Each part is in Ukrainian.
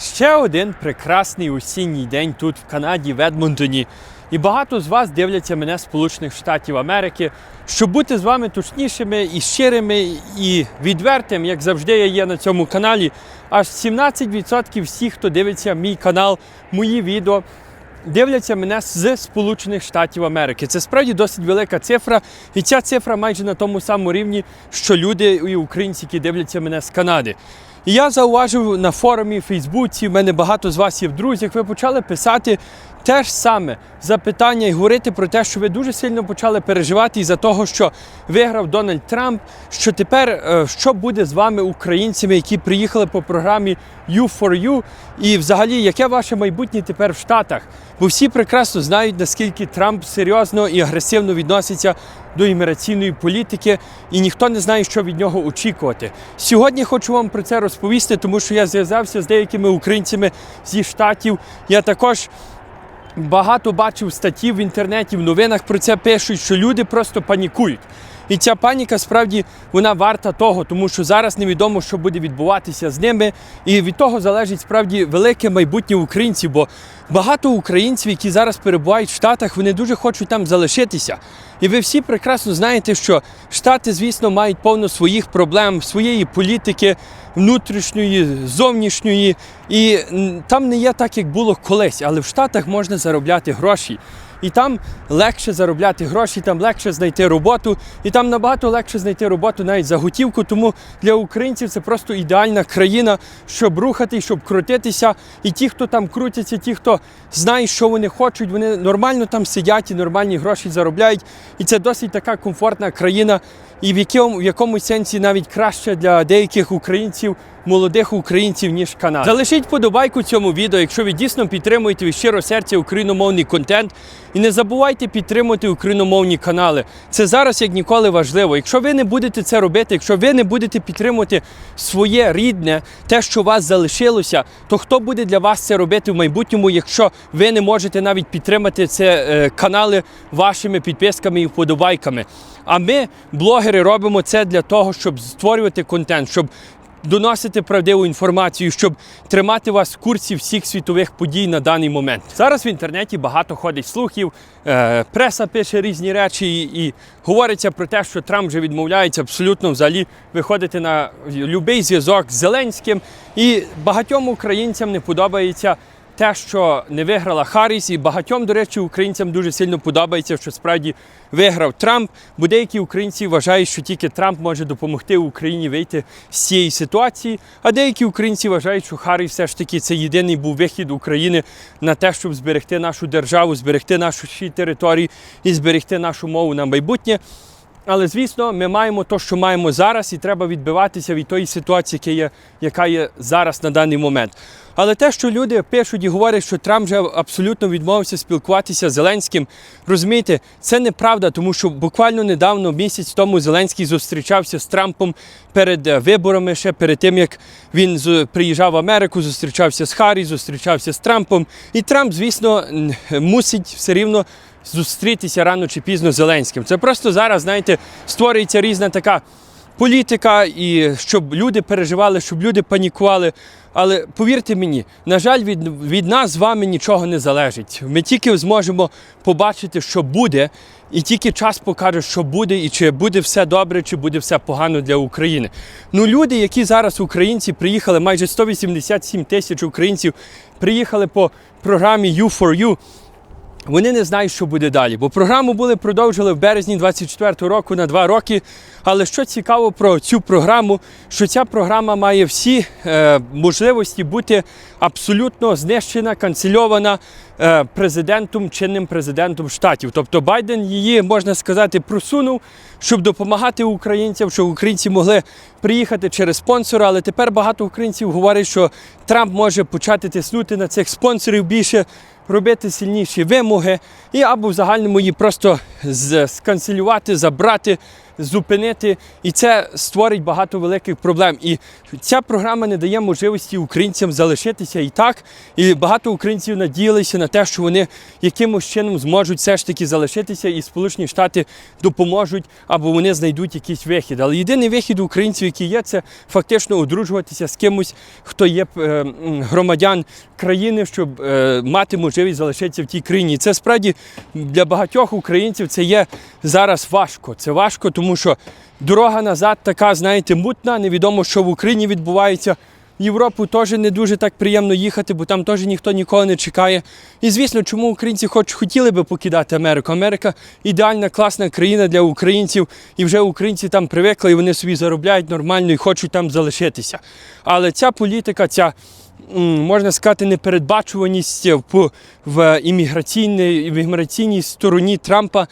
Ще один прекрасний осінній день тут в Канаді, в Едмонтоні. І багато з вас дивляться мене з Сполучених Штатів Америки. Щоб бути з вами точнішими і щирими, і відвертим, як завжди я є на цьому каналі. Аж 17% всіх, хто дивиться мій канал, мої відео, дивляться мене з Сполучених Штатів Америки. Це справді досить велика цифра, і ця цифра майже на тому самому рівні, що люди і українці, які дивляться мене з Канади. І я зауважив на форумі в Фейсбуці, в мене багато з вас є в друзях, ви почали писати те ж саме запитання і говорити про те, що ви дуже сильно почали переживати із-за того, що виграв Дональд Трамп, що тепер е, що буде з вами, українцями, які приїхали по програмі U4U, і взагалі, яке ваше майбутнє тепер в Штатах? Бо всі прекрасно знають, наскільки Трамп серйозно і агресивно відноситься до імміграційної політики, і ніхто не знає, що від нього очікувати. Сьогодні хочу вам про це розповісти, тому що я зв'язався з деякими українцями зі штатів. Я також багато бачив статтів в інтернеті, в новинах про це пишуть, що люди просто панікують. І ця паніка справді вона варта того, тому що зараз невідомо, що буде відбуватися з ними. І від того залежить справді велике майбутнє українців. Бо багато українців, які зараз перебувають в Штатах, вони дуже хочуть там залишитися. І ви всі прекрасно знаєте, що Штати, звісно, мають повно своїх проблем, своєї політики, внутрішньої, зовнішньої. І там не є так, як було колись, але в Штатах можна заробляти гроші. І там легше заробляти гроші, там легше знайти роботу, і там набагато легше знайти роботу навіть за готівку. Тому для українців це просто ідеальна країна, щоб рухати, щоб крутитися. І ті, хто там крутяться, ті, хто знає, що вони хочуть, вони нормально там сидять і нормальні гроші заробляють. І це досить така комфортна країна, і в якому в якомусь сенсі навіть краще для деяких українців. Молодих українців ніж Канада. Залишіть подобайку цьому відео, якщо ви дійсно підтримуєте від щиро серця україномовний контент. І не забувайте підтримувати україномовні канали. Це зараз як ніколи важливо. Якщо ви не будете це робити, якщо ви не будете підтримувати своє рідне, те, що у вас залишилося, то хто буде для вас це робити в майбутньому, якщо ви не можете навіть підтримати це е, канали вашими підписками і вподобайками? А ми, блогери, робимо це для того, щоб створювати контент, щоб доносити правдиву інформацію, щоб тримати вас в курсі всіх світових подій на даний момент. Зараз в інтернеті багато ходить слухів, е, преса пише різні речі і, і говориться про те, що Трамп вже відмовляється абсолютно взагалі виходити на будь-який зв'язок з Зеленським. І багатьом українцям не подобається. Те, що не виграла Харріс, і багатьом, до речі, українцям дуже сильно подобається, що справді виграв Трамп. Бо деякі українці вважають, що тільки Трамп може допомогти Україні вийти з цієї ситуації. А деякі українці вважають, що Харріс все ж таки це єдиний був вихід України на те, щоб зберегти нашу державу, зберегти наші території і зберегти нашу мову на майбутнє. Але звісно, ми маємо те, що маємо зараз, і треба відбиватися від тої ситуації, яка є, яка є зараз на даний момент. Але те, що люди пишуть і говорять, що Трамп вже абсолютно відмовився спілкуватися з Зеленським, розумієте, це неправда, тому що буквально недавно, місяць тому, Зеленський зустрічався з Трампом перед е, виборами, ще перед тим як він приїжджав в Америку, зустрічався з Харрі, зустрічався з Трампом. І Трамп, звісно, мусить все рівно зустрітися рано чи пізно з Зеленським. Це просто зараз, знаєте, створюється різна така політика, і щоб люди переживали, щоб люди панікували. Але повірте мені, на жаль, від, від нас з вами нічого не залежить. Ми тільки зможемо побачити, що буде, і тільки час покаже, що буде, і чи буде все добре, чи буде все погано для України. Ну, люди, які зараз українці приїхали, майже 187 тисяч українців приїхали по програмі U4U. Вони не знають, що буде далі, бо програму були продовжили в березні 24 року на два роки. Але що цікаво про цю програму, що ця програма має всі е, можливості бути абсолютно знищена, канцельована е, президентом, чинним президентом штатів. Тобто Байден її, можна сказати, просунув, щоб допомагати українцям, щоб українці могли приїхати через спонсора. Але тепер багато українців говорять, що Трамп може почати тиснути на цих спонсорів більше робити сильніші вимоги, і або в загальному її просто сканцелювати, забрати, зупинити. І це створить багато великих проблем. І ця програма не дає можливості українцям залишитися і так. І багато українців надіялися на те, що вони якимось чином зможуть все ж таки залишитися, і Сполучені Штати допоможуть або вони знайдуть якийсь вихід. Але єдиний вихід українців, який є, це фактично одружуватися з кимось, хто є е, громадян країни, щоб е, мати можливість залишитися в тій країні. І це справді для багатьох українців це є зараз важко. Це важко, тому що дорога назад така, знаєте, мутна, невідомо, що в Україні відбувається. В Європу теж не дуже так приємно їхати, бо там теж ніхто нікого не чекає. І звісно, чому українці хоч хотіли би покидати Америку? Америка ідеальна, класна країна для українців, і вже українці там привикли, і вони собі заробляють нормально і хочуть там залишитися. Але ця політика, ця можна сказати, непередбачуваність в, в імміграційній, в імміграційній стороні Трампа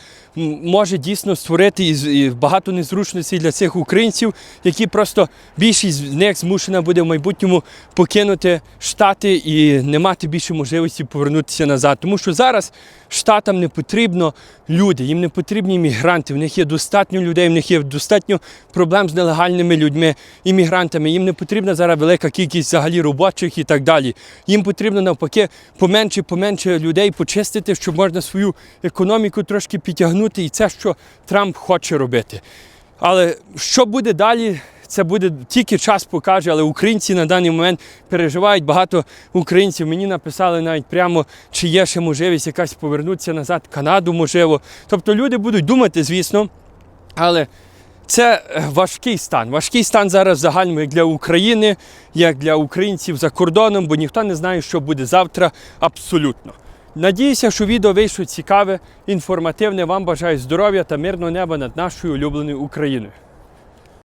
може дійсно створити і, багато незручностей для цих українців, які просто більшість з них змушена буде в майбутньому покинути штати і не мати більше можливості повернутися назад. Тому що зараз штатам не потрібно люди, їм не потрібні іммігранти. В них є достатньо людей, в них є достатньо проблем з нелегальними людьми, іммігрантами. Їм не потрібна зараз велика кількість взагалі робочих і так далі. Їм потрібно навпаки поменше, поменше людей почистити, щоб можна свою економіку трошки підтягнути. І це, що Трамп хоче робити. Але що буде далі? Це буде тільки час покаже, але українці на даний момент переживають. Багато українців мені написали навіть прямо, чи є ще можливість якась повернутися назад в Канаду, можливо. Тобто люди будуть думати, звісно, але це е, важкий стан. Важкий стан зараз загально як для України, як для українців за кордоном, бо ніхто не знає, що буде завтра абсолютно. Надіюся, що відео вийшло цікаве, інформативне. Вам бажаю здоров'я та мирного неба над нашою улюбленою Україною.